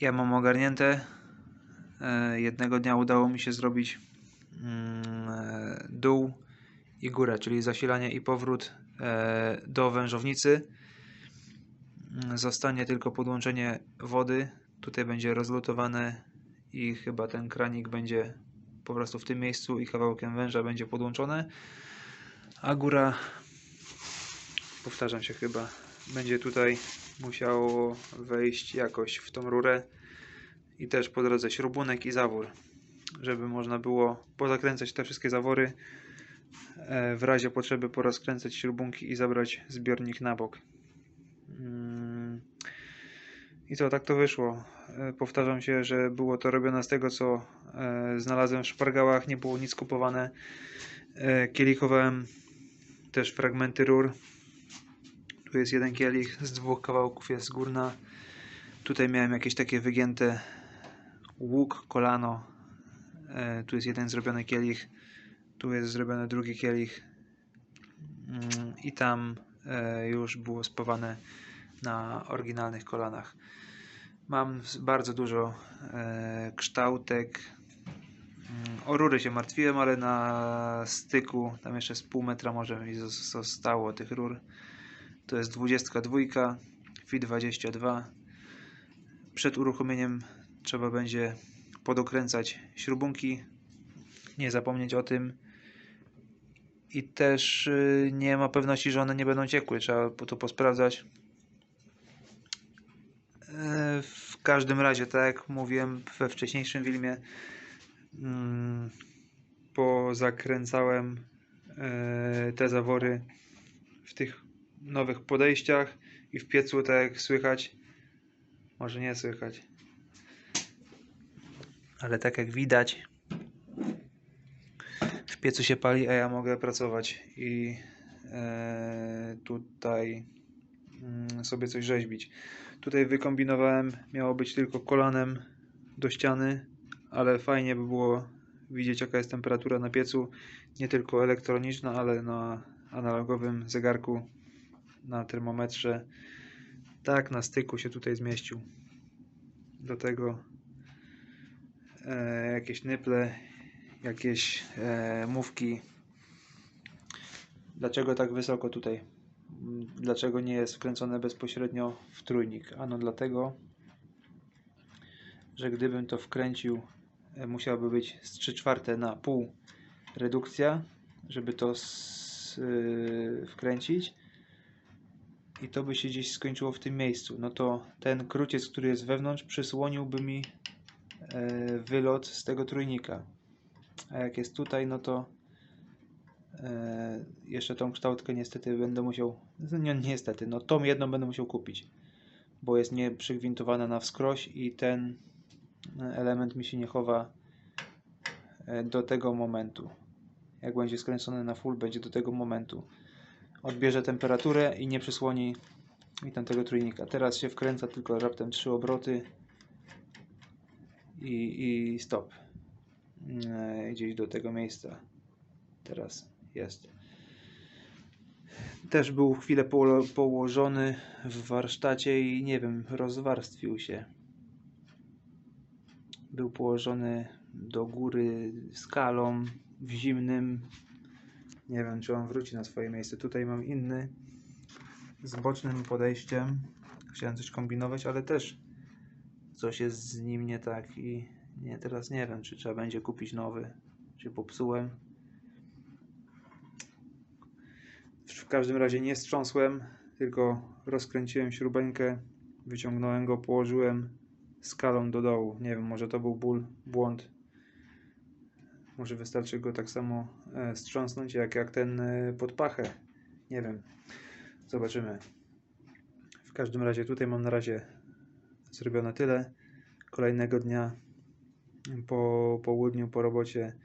Ja mam ogarnięte. E, Jednego dnia udało mi się zrobić mm, e, dół i górę, czyli zasilanie i powrót e, do wężownicy. Mm, Zostanie tylko podłączenie wody. Tutaj będzie rozlutowane i chyba ten kranik będzie po prostu w tym miejscu i kawałkiem węża będzie podłączone. A góra, powtarzam się chyba, będzie tutaj musiało wejść jakoś w tą rurę i też po drodze śrubunek i zawór, żeby można było pozakręcać te wszystkie zawory, e, w razie potrzeby porozkręcać śrubunki i zabrać zbiornik na bok. Mm. I co, tak to wyszło. E, Powtarzam się, że było to robione z tego, co e, znalazłem w szpargałach, nie było nic kupowane. Kielichowałem też fragmenty rur. Tu jest jeden kielich, z dwóch kawałków jest górna. Tutaj miałem jakieś takie wygięte łuk, kolano. E, tu jest jeden zrobiony kielich. Tu jest zrobiony drugi kielich. Mm, I tam e, już było spawane na oryginalnych kolanach. Mam bardzo dużo e, kształtek. Mm, O rury się martwiłem, ale na styku, tam jeszcze z pół metra może mi zos- zostało tych rur. To jest 22, FI 22. Przed uruchomieniem trzeba będzie podokręcać śrubunki. Nie zapomnieć o tym. I też y, nie ma pewności, że one nie będą ciekły. Trzeba to posprawdzać. E, W każdym razie, tak jak mówiłem we wcześniejszym filmie, mm, pozakręcałem e, te zawory w tych nowych podejściach i w piecu, tak jak słychać, może nie słychać, ale tak jak widać, w piecu się pali, a ja mogę pracować i e, tutaj mm, sobie coś rzeźbić. Tutaj wykombinowałem, miało być tylko kolanem do ściany, ale fajnie by było widzieć jaka jest temperatura na piecu, nie tylko elektroniczna, ale na analogowym zegarku, na termometrze. Tak, na styku się tutaj zmieścił. Do tego e, jakieś nyple, jakieś e, mówki. Dlaczego tak wysoko tutaj? Mm, Dlaczego nie jest wkręcone bezpośrednio w trójnik? Ano dlatego, że gdybym to wkręcił, e, być z 3 czwarte na pół redukcja, żeby to s, y, wkręcić i to by się gdzieś skończyło w tym miejscu. No to ten kruciec, który jest wewnątrz, przysłoniłby mi e, wylot z tego trójnika. A jak jest tutaj, no to e, jeszcze tą kształtkę niestety będę musiał, no nie, niestety, no tą jedną będę musiał kupić, bo jest nie przygwintowana na wskroś i ten e, element mi się nie chowa do tego momentu. Jak będzie skręcony na full, będzie do tego momentu. Odbierze temperaturę i nie przysłoni mi tamtego trójnika. Teraz się wkręca tylko raptem trzy obroty i, i stop. E, Gdzieś do tego miejsca. Teraz jest. Też był chwilę poło- położony w warsztacie i nie wiem, rozwarstwił się. Był położony do góry skalą w zimnym. Nie wiem, czy on wróci na swoje miejsce. Tutaj mam inny z bocznym podejściem. Chciałem coś kombinować, ale też coś jest z nim nie tak i nie, teraz nie wiem, czy trzeba będzie kupić nowy, czy popsułem. W każdym razie nie strząsłem, tylko rozkręciłem śrubeńkę, wyciągnąłem go, położyłem skalą do dołu. Nie wiem, może to był ból, błąd. Może wystarczy go tak samo e, strząsnąć, jak, jak ten e, pod pachę. Nie wiem. Zobaczymy. W każdym razie tutaj mam na razie zrobione tyle. Kolejnego dnia po południu, po robocie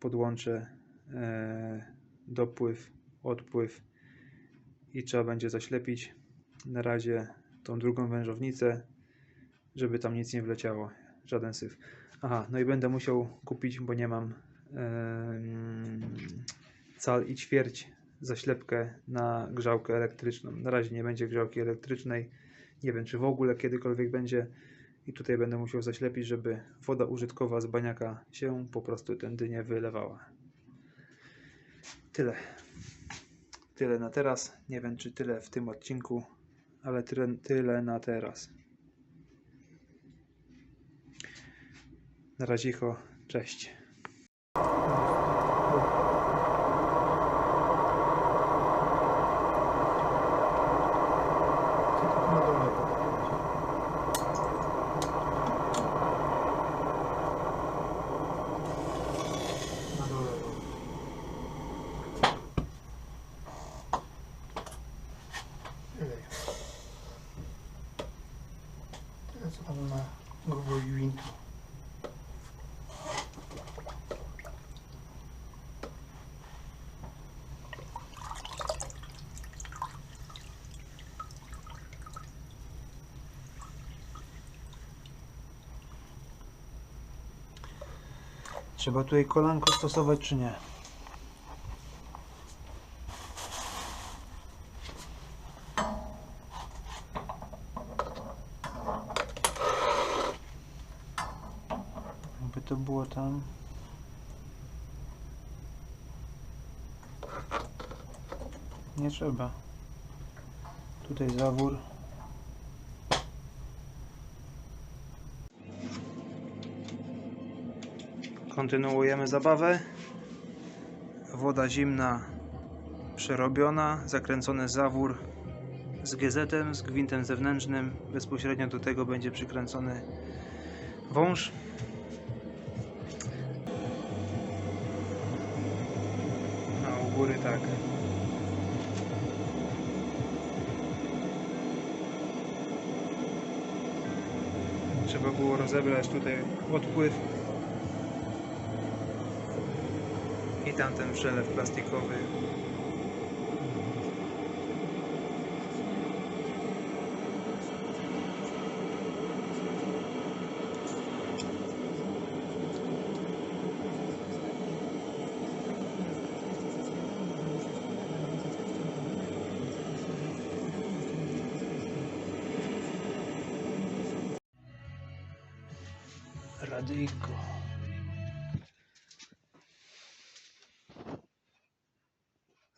podłączę e, dopływ, odpływ i trzeba będzie zaślepić na razie tą drugą wężownicę, żeby tam nic nie wleciało, żaden syf. Aha, no i będę musiał kupić, bo nie mam cal i ćwierć zaślepkę na grzałkę elektryczną. Na razie nie będzie grzałki elektrycznej. Nie wiem, czy w ogóle kiedykolwiek będzie. I tutaj będę musiał zaślepić, żeby woda użytkowa z baniaka się po prostu tędy nie wylewała. Tyle. Tyle na teraz. Nie wiem, czy tyle w tym odcinku, ale tyle, tyle na teraz. Na razie, cześć. Co tylko na dole podać. Na dole. Tyle. Teraz on ma. Trzeba tutaj kolanko stosować, czy nie? Jakby to było tam. Nie trzeba. Tutaj zawór. Kontynuujemy zabawę. Woda zimna przerobiona, zakręcony zawór z GZ, z gwintem zewnętrznym. Bezpośrednio do tego będzie przykręcony wąż. Góry tak. Trzeba było rozebrać tutaj odpływ i tamten przelew plastikowy.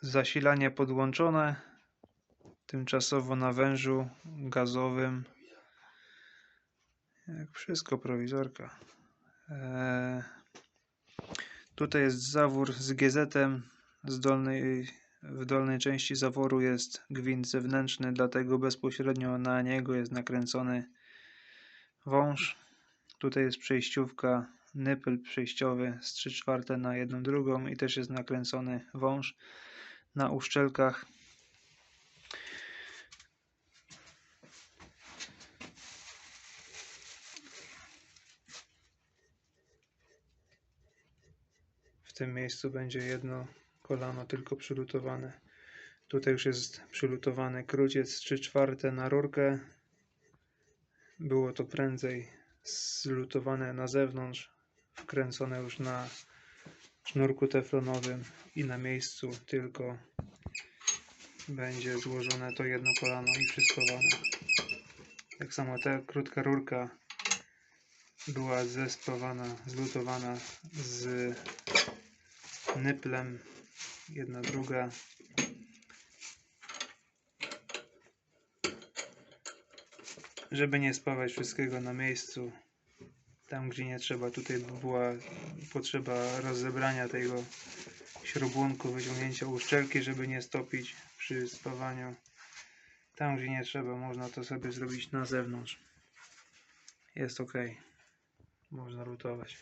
Zasilanie podłączone. Tymczasowo na wężu gazowym. Jak wszystko prowizorka. Eee, tutaj jest zawór z GZ. Z dolnej, w dolnej części zaworu jest gwint zewnętrzny, dlatego bezpośrednio na niego jest nakręcony wąż. Tutaj jest przejściówka, nypel przejściowy z 3 czwarte na 1 drugą i też jest nakręcony wąż na uszczelkach. W tym miejscu będzie jedno kolano tylko przylutowane. Tutaj już jest przylutowany króciec 3 czwarte na rurkę. Było to prędzej zlutowane na zewnątrz, wkręcone już na sznurku teflonowym i na miejscu tylko będzie złożone to jedno kolano i przystowane. Tak samo ta krótka rurka była zespawana, zlutowana z nyplem, jedna druga. Żeby nie spawać wszystkiego na miejscu, tam gdzie nie trzeba, tutaj by była potrzeba rozebrania tego śrubunku, wyciągnięcia uszczelki, żeby nie stopić przy spawaniu. Tam gdzie nie trzeba, można to sobie zrobić na zewnątrz. Jest ok. Można lutować.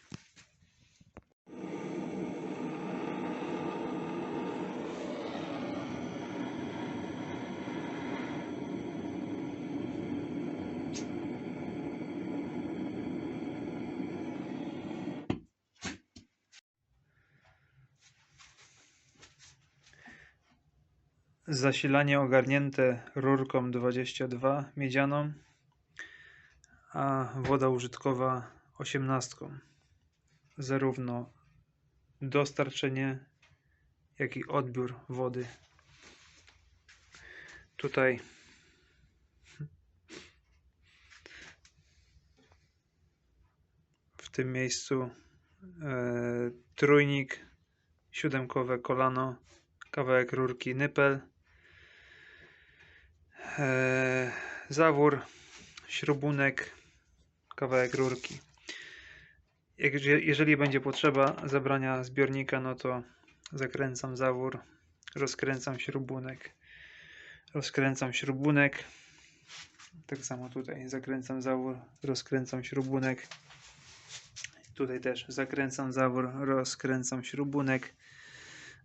Zasilanie ogarnięte rurką 22 miedzianą, a woda użytkowa 18. Zarówno dostarczenie, jak i odbiór wody. Tutaj w tym miejscu e, trójnik, siódemkowe kolano, kawałek rurki nypel, zawór, śrubunek, kawałek rurki. Jeżeli będzie potrzeba zabrania zbiornika, no to zakręcam zawór, rozkręcam śrubunek, rozkręcam śrubunek. Tak samo tutaj zakręcam zawór, rozkręcam śrubunek. Tutaj też zakręcam zawór, rozkręcam śrubunek.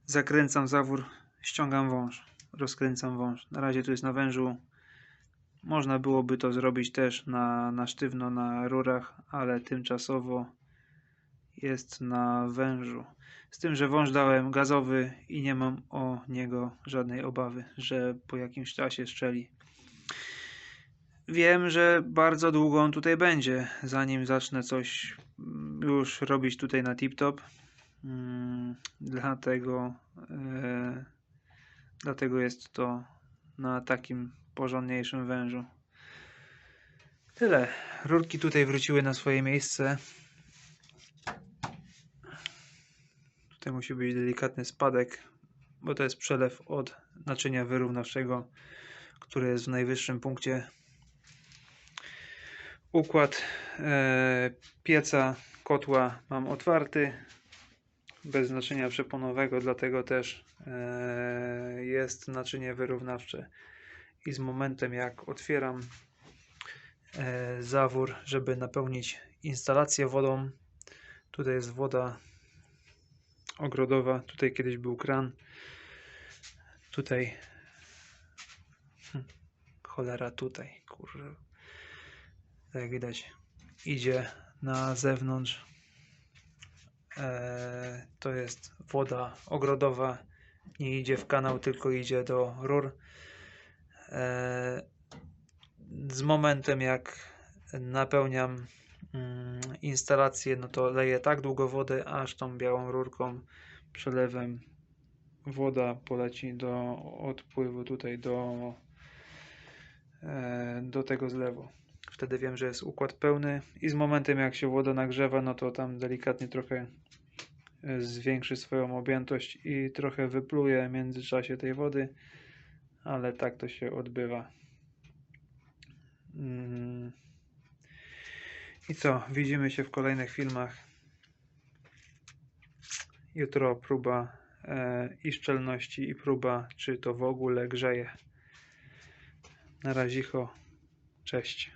Zakręcam zawór, ściągam wąż, rozkręcam wąż. Na razie tu jest na wężu. Można byłoby to zrobić też na, na sztywno na rurach, ale tymczasowo jest na wężu. Z tym, że wąż dałem gazowy i nie mam o niego żadnej obawy, że po jakimś czasie strzeli. Wiem, że bardzo długo on tutaj będzie, zanim zacznę coś mm, już robić tutaj na tip-top. Mm, Dlatego, e, dlatego jest to na takim porządniejszym wężu. Tyle. Rurki tutaj wróciły na swoje miejsce. Tutaj musi być delikatny spadek, bo to jest przelew od naczynia wyrównawczego, który jest w najwyższym punkcie. Układ e, pieca, kotła mam otwarty, bez naczynia przeponowego, dlatego też e, jest naczynie wyrównawcze. I z momentem jak otwieram e, zawór, żeby napełnić instalację wodą, tutaj jest woda ogrodowa. Tutaj kiedyś był kran. Tutaj. Hm, Cholera tutaj, kurwa. Jak widać, idzie na zewnątrz. E, to jest woda ogrodowa. Nie idzie w kanał, tylko idzie do rur. E, z momentem jak napełniam mm, instalację, no to leję tak długo wodę, aż tą białą rurką przelewem woda poleci do odpływu tutaj do, e, do tego zlewu. Wtedy wiem, że jest układ pełny i z momentem jak się woda nagrzewa, no to tam delikatnie trochę e, zwiększy swoją objętość i trochę wypluje w międzyczasie tej wody, ale tak to się odbywa. Mm. I co? Widzimy się w kolejnych filmach. Jutro próba e, i szczelności, i próba, czy to w ogóle grzeje. Na razicho. Cześć.